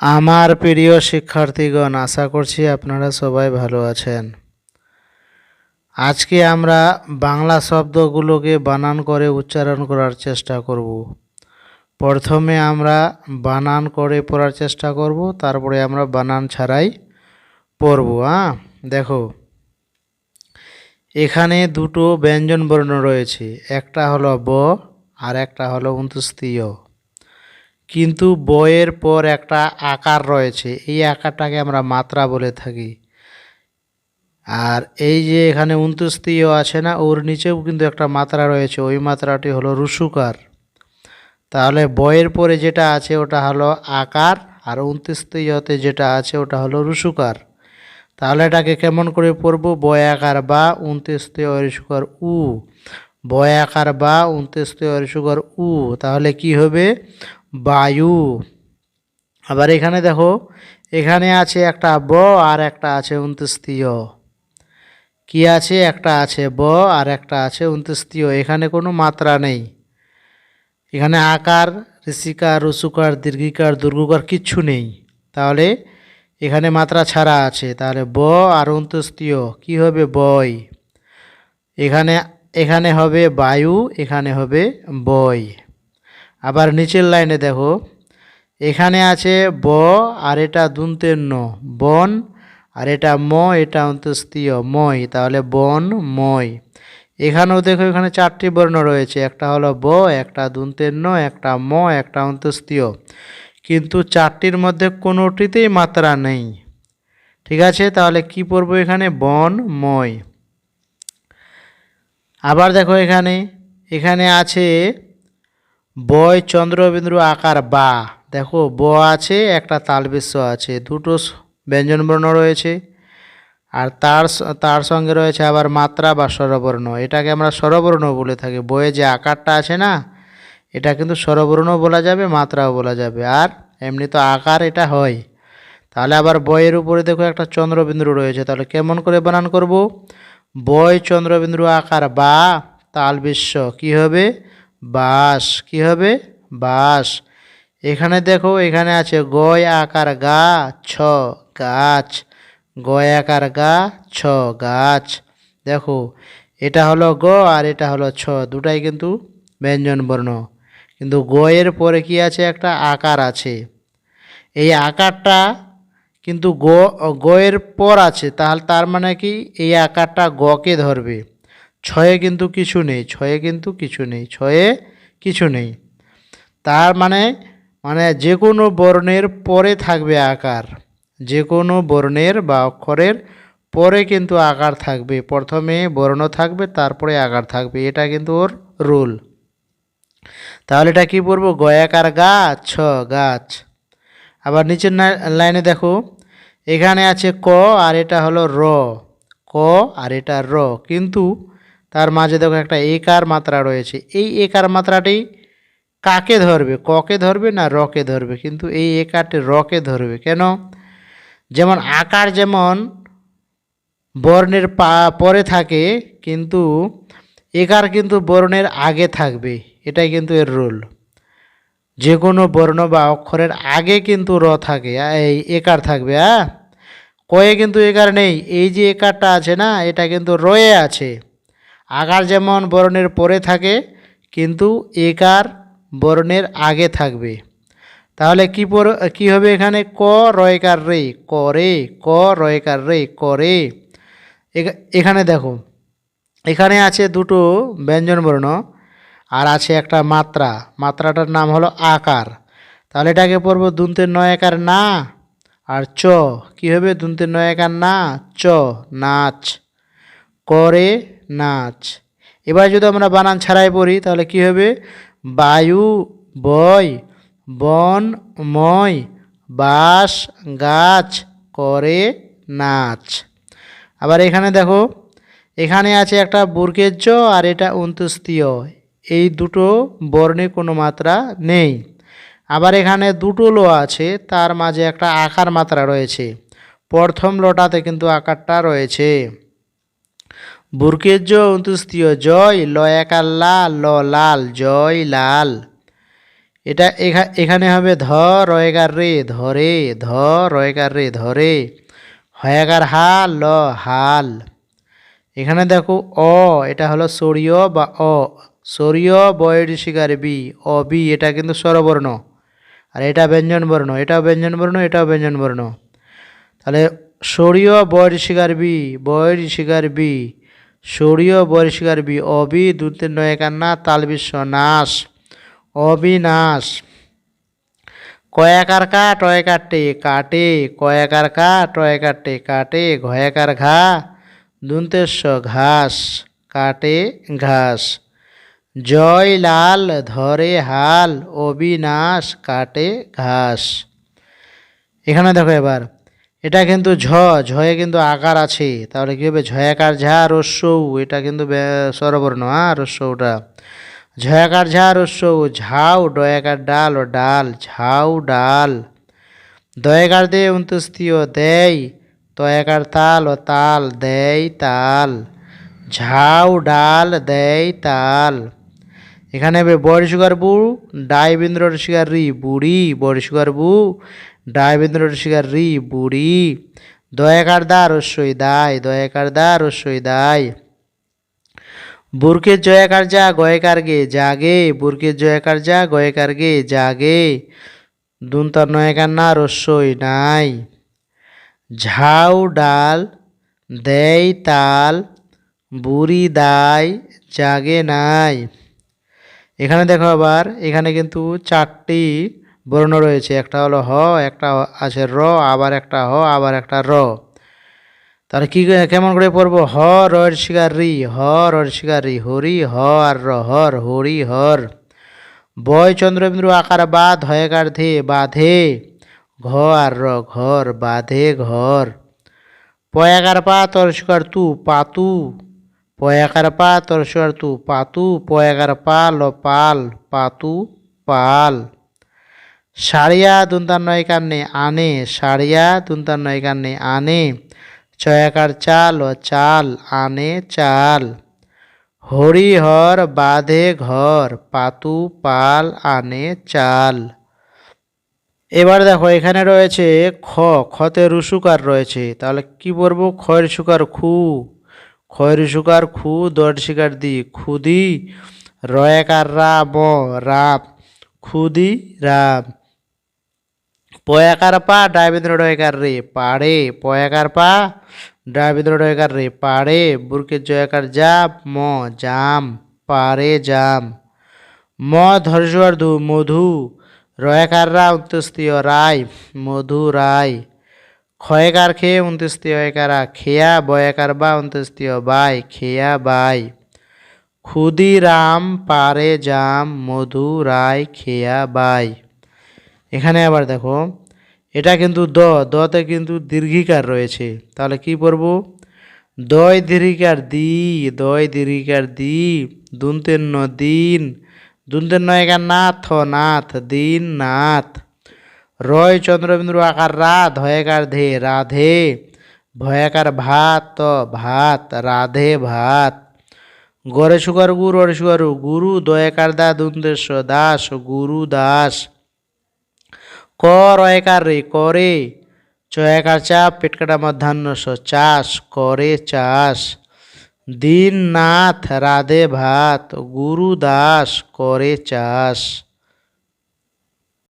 আমার প্রিয় শিক্ষার্থীগণ, আশা করছি আপনারা সবাই ভালো আছেন। আজকে আমরা বাংলা শব্দগুলোকে বানান করে উচ্চারণ করার চেষ্টা করব। প্রথমে আমরা বানান করে পড়ার চেষ্টা করব, তারপরে আমরা বানান ছাড়াই পড়ব হ্যাঁ দেখো। এখানে দুটো ব্যঞ্জন বর্ণ রয়েছে, একটা হলো ব আর একটা হলো উন্তস্তীয় কিন্তু বয়ের পর একটা আকার রয়েছে। এই আকারটাকে আমরা মাত্রা বলে থাকি। আর এই যে এখানে উনত্রিশতীয় আছে না, ওর নিচেও কিন্তু একটা মাত্রা রয়েছে। ওই মাত্রাটি হলো রুসুকার। তাহলে বয়ের পরে যেটা আছে, ওটা হলো আকার, আর উনত্রিশতীয়তে যেটা আছে, ওটা হলো রুসুকার। তাহলে এটাকে কেমন করে পড়ব? বয় আকার বা উনত্রিশতীয় রুসুকার উ। বয় আকার বা উনত্রিশতীয় রুসুকার উ। তাহলে কি হবে? বায়ু। আবার এখানে দেখো, এখানে আছে একটা ব আর একটা আছে উনত্রিশতীয় কি আছে? একটা আছে ব আর একটা আছে উনত্রিশতীয় এখানে কোনো মাত্রা নেই। এখানে আকার, ঋষিকার, রসুকার, দীর্ঘিকার দুর্গকার কিচ্ছু নেই। তাহলে এখানে মাত্রা ছাড়া আছে। তাহলে ব আর উনত্রিশতীয় কি হবে? বই এখানে এখানে হবে বায়ু, এখানে হবে বই আবার নিচের লাইনে দেখো। এখানে আছে ব, আর এটা দুন্তের ন। বন, আর এটা ম, এটা অন্তস্তীয় ময়। তাহলে বন, ময়। এখানেও দেখো এখানে চারটি বর্ণ রয়েছে। একটা হলো ব, একটা দুন্তের ন, একটা ম, একটা অন্তস্তীয় কিন্তু চারটির মধ্যে কোনোটিতেই মাত্রা নেই। ঠিক আছে? তাহলে কি পড়ব এখানে? বন, ময়। আবার দেখো এখানে। এখানে আছে বয় চন্দ্রবিন্দু আকার বা। দেখো, ব আছে, একটা তালবিশ্ব আছে, দুটো ব্যঞ্জনবর্ণ রয়েছে, আর তার তার সঙ্গে রয়েছে আবার মাত্রা বা স্বরবর্ণ। এটাকে আমরা স্বরবর্ণ বলে থাকি। বইয়ে যে আকারটা আছে না, এটা কিন্তু স্বরবর্ণ বলা যাবে, মাত্রাও বলা যাবে। আর এমনি তো আকার এটা হয়। তাহলে আবার বইয়ের উপরে দেখো একটা চন্দ্রবিন্দু রয়েছে। তাহলে কেমন করে বানান করব? বয় চন্দ্রবিন্দু আকার বা তাল বিশ্ব কী হবে? বাস, কি হবে? বাস। এখানে দেখো, এখানে আছে গয়, আকার, গা, ছ, গাছ। গয়, আকার, গা, ছ, গাছ। দেখো, এটা হলো গ আর এটা হলো ছ। দুটাই কিন্তু ব্যঞ্জন বর্ণ। কিন্তু গয়ের পরে কি আছে? একটা আকার আছে। এই আকারটা কিন্তু গ, গয়ের পর আছে। তাহলে তার মানে কি? এই আকারটা গকে ধরবে। ছয়ে কিন্তু কিছু নেই, ছয়ে কিন্তু কিছু নেই, ছয়ে কিছু নেই। তার মানে মানে যে কোনো বর্ণের পরে থাকবে আকার যে কোনো বর্ণের বা অক্ষরের পরে কিন্তু আকার থাকবে। প্রথমে বর্ণ থাকবে, তারপরে আকার থাকবে, এটা কিন্তু ওর রুল। তাহলে এটা কি পড়ব গয়াকার গাছ গাছ। আবার নিচের লাইনে দেখো, এখানে আছে ক আর এটা হলো র, ক আর এটা র। কিন্তু তার মাঝে দেখো একটা একার মাত্রা রয়েছে। এই একার মাত্রাটি কাকে ধরবে? ককে ধরবে না রকে ধরবে? কিন্তু এই একারটি রকে ধরবে। কেন? যেমন আকার যেমন বর্ণের পা, পরে থাকে, কিন্তু একার কিন্তু বর্ণের আগে থাকবে। এটাই কিন্তু এর রুল। যে কোনো বর্ণ বা অক্ষরের আগে কিন্তু র থাকে এই একার থাকবে হ্যাঁ কয়ে কিন্তু একার নেই। এই যে একারটা আছে না, এটা কিন্তু রয়ে আছে। আকার যেমন বর্ণের পরে থাকে, কিন্তু একার বর্ণের আগে থাকবে। তাহলে কি পর, কী হবে এখানে? ক রয়কার রে করে ক রয়কার রে করে এখানে দেখো, এখানে আছে দুটো ব্যঞ্জনবর্ণ আর আছে একটা মাত্রা। মাত্রাটার নাম হলো আকার। তাহলে এটাকে পড়ব দুন্তের নয় একার না, আর চ। কি হবে? দুন্তের নয় একার না, চ, নাচ। করে নাচ। এবার যদি আমরা বানান ছাড়াই পড়ি, তাহলে কি হবে? বায়ু, বয়, বন, ময় বাস গাছ, করে, নাচ। আবার এখানে দেখো, এখানে আছে একটা বুর্গেজ্য আর এটা অন্ত্যস্তীয় এই দুটো বর্ণে কোনো মাত্রা নেই। আবার এখানে দুটো লো আছে, তার মাঝে একটা আকার মাত্রা রয়েছে। প্রথম লোটাতে কিন্তু আকারটা রয়েছে। বুর্কের জ অন্তুস্তীয় জয়, ল একার লাল ল লাল, জয়, লাল। এটা এখা- এখানে হবে ধ, রয়গার রে, ধরে, ধ, রয়গার রে, ধরে। হয়াগার হা, ল, হাল। এখানে দেখো অ, এটা হলো সরিয় বা অ। সরিয় বয়ের শিকার বি, অ, বি, এটা কিন্তু স্বরবর্ণ। আর এটা ব্যঞ্জন বর্ণ এটাও ব্যঞ্জন বর্ণ এটাও ব্যঞ্জন বর্ণ তাহলে সরিয় বয়ের শিকার বি, বয়ের শিকার বি সরিয় বয়ের শিকার বি, অবি দুতে নয় কান্না, তাল বিশ্ব নাশ অবিনাশ কয়াকার কা টয় কাটে কাটে কয়াকার কা টয় কাটে কাটে ঘয়াকার ঘা, দুন্তেশ্ব ঘাস, কাটে ঘাস। জয় লাল ধরে হাল অবিনাশ কাটে ঘাস। এখানে দেখো এবার এটা কিন্তু ঝ, ঝয়ে কিন্তু আকার আছে। তাহলে কী হবে? ঝয়াকার ঝা রস্যৌ, এটা কিন্তু স্বরবর্ণ হ্যাঁ রস্যৌটা। ঝয়াকার ঝা রস্যৌ, ঝাউ, ডয়াকার ডাল, ও ডাল, ঝাউ, ডাল। দয়াকার দে উন্তস্তীয় দেয় তয়াকার তাল, ও তাল দেয় তাল। ঝাউ, ডাল দেয় তাল। এখানে হবে বড় সুগার বু ডাইবেন্দ্র শিকার রি বুড়ি সুগার বু ডাইবেন্দ্র শিকার রি বুড়ি। দয়াকার দা রস্যই দায় দয়াকার দা রস্যই দায় বুরকের জয়াকার যা গয়কার গে, জাগে। বুরকের জয়াকার যা গয়কার গে, জাগে। দুনতার নয়কার না রস্যই নাই। ঝাউ, ডাল দেয় তাল, বুড়ি দায় জাগে, নাই। এখানে দেখো আবার, এখানে কিন্তু চারটি বর্ণ রয়েছে। একটা হলো হ, একটা আছে র, আবার একটা হ, আবার একটা র। তাহলে কি কেমন করে পড়ব? হ রয়ের শিকার রি, হ রয়ের শিকার রি হরি হ আর র হর হরি হর বয় চন্দ্রবিন্দু আকার বাদ হয়কার ধে বাঁধে, ঘ আর র, ঘর বাঁধে ঘর। পয়াকার পা তরস্কার তু পাতু পয়াকার পা তরস্কার তু পাতু পয়াকার পা ল পাল, পাতু পাল। সারিয়া দুন্তার নয় কান্নে আনে, সারিয়া দুন্তার নয় কান্নে আনে। চয়াকার চাল ও চাল আনে চাল। হরিহর বাঁধে ঘর, পাতু পাল আনে চাল। এবার দেখো, এখানে রয়েছে খ, খতে রুসুকার রয়েছে। তাহলে কি বলব? খয়ের সুকার খু। খয়ের সুকার খু দট শিকার দি। খুদি, রয়াকার রাম রাম খুদি রাম পয়াকার পা ডায়বেন্দ্র ডয়কার রে, পাড়ে। পয়াকার পা ডায়বেন্দ্র ডয়কার রে, পাড়ে। বুরকের জয়াকার জাপ ম, জাম পারে জাম। ম ধৈর্যর্ধু মধু। রয়াকাররা উন্তস্তীয় রায়, মধু রায়। ক্ষয়কার খেয়ে উন্তস্তীয় একারা খেয়া বয়াকার বা উন্তস্তীয় বাই, খেয়া বাই। ক্ষুদিরাম পারে জাম মধু রায় খেয়া বাই। এখানে আবার দেখো, এটা কিন্তু দ, দতে কিন্তু দীর্ঘিকার রয়েছে। তাহলে কি পড়ব? দয় দীর্ঘিকার দি, দয় দীর্ঘিকার দি, দুন্তের ন দিন, দুন্তের নয়কার নাথ নাথ, দিন, নাথ। রয় চন্দ্রবিন্দু আকার রাত হয়কার ধে, রাধে। ভয়াকার ভাত ভাত, রাধে ভাত। গরে সুগার গুরু অরে সুগারু, গুরু, দয়াকার দা দুন্দেশ দাস, গুরু দাস। ক রয়কার রে করে চয়াকার চাপ, পেটকাটা মধ্যাহ্ন চাষ করে চাষ। দিন নাথ রাধে ভাত, গুরু দাস করে চাষ।